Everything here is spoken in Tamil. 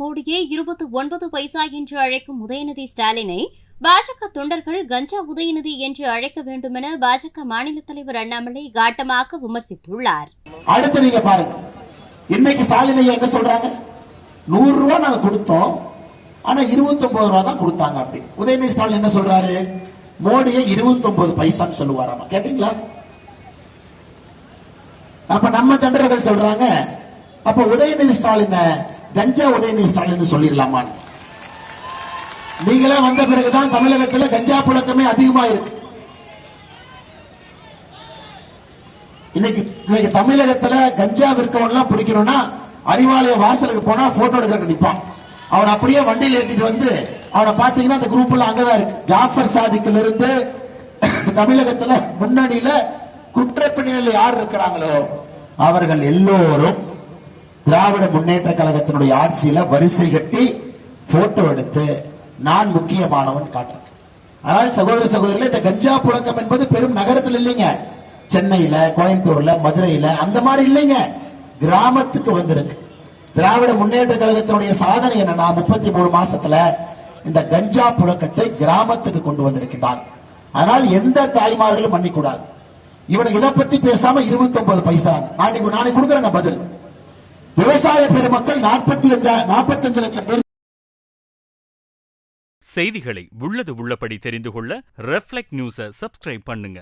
மோடியை இருபத்தி ஒன்பது பைசா என்று அழைக்கும் உதயநிதி ஸ்டாலினை பாஜக தொண்டர்கள் கஞ்சா உதயநிதி என்று அழைக்க வேண்டும் என பாஜக மாநில தலைவர் அண்ணாமலை காட்டமாக விமர்சித்துள்ளார். அடுத்து நீங்க பாருங்க. இன்னைக்கு ஸ்டாலின் என்ன சொல்றாங்க? நூறு ரூபாய் நாங்க கொடுத்தோம். ஆனா 29 ரூபா தான் கொடுத்தாங்க அப்படி. உதயநிதி ஸ்டாலின் என்ன சொல்றாரு? மோடியை 29 பைசான்னு சொல்லுவாராமா? கேட்டீங்களா? அப்ப நம்ம தொண்டர்கள் சொல்றாங்க. அப்ப உதயநிதி ஸ்டாலின் கஞ்சா உதயநிதி ஸ்டாலின் சொல்லிடலாமான்னு. நீங்களே வந்த பிறகுதான் தமிழகத்தில் கஞ்சா புழக்கமே அதிகமா இருக்கு இன்னைக்கு இன்னைக்கு தமிழகத்துல கஞ்சா விற்கவன்லாம் பிடிக்கணும்னா அறிவாலய வாசலுக்கு போனா போட்டோ எடுக்க நிற்பான் அவனை அப்படியே வண்டியில் ஏத்திட்டு வந்து அவனை பாத்தீங்கன்னா அந்த குரூப் எல்லாம் அங்கதான் இருக்கு. ஜாஃபர் சாதிக்கில் இருந்து தமிழகத்துல முன்னணியில குற்றப்பின்னணியில் யார் இருக்கிறாங்களோ அவர்கள் எல்லோரும் திராவிட முன்னேற்ற கழகத்தினுடைய ஆட்சியில வரிசை கட்டி போட்டோ எடுத்து நான் முக்கியமானவன் காட்டுறேன் ஆனால் சகோதர சகோதரில் இந்த கஞ்சா புழக்கம் என்பது பெரும் நகரத்தில் இல்லைங்க. சென்னையில கோயம்புத்தூர்ல மதுரையில அந்த மாதிரி இல்லைங்க. கிராமத்துக்கு வந்திருக்கு. திராவிட முன்னேற்ற கழகத்தினுடைய சாதனை என்னன்னா முப்பத்தி மூணு மாசத்துல இந்த கஞ்சா புழக்கத்தை கிராமத்துக்கு கொண்டு வந்திருக்கின்றான் அதனால் எந்த தாய்மார்களும் மன்னிக்கூடாது இவனுக்கு இதை பத்தி பேசாம 29 பைசா. நாளைக்கு நாளைக்கு கொடுக்குறேங்க பதில். விவசாய பெருமக்கள் நாற்பத்தி அஞ்சா நாற்பத்தஞ்சு லட்சம் பேர். செய்திகளை உள்ளது உள்ளபடி தெரிந்து கொள்ள ரெஃப்ளெக்ட் நியூஸை சப்ஸ்கிரைப் பண்ணுங்க.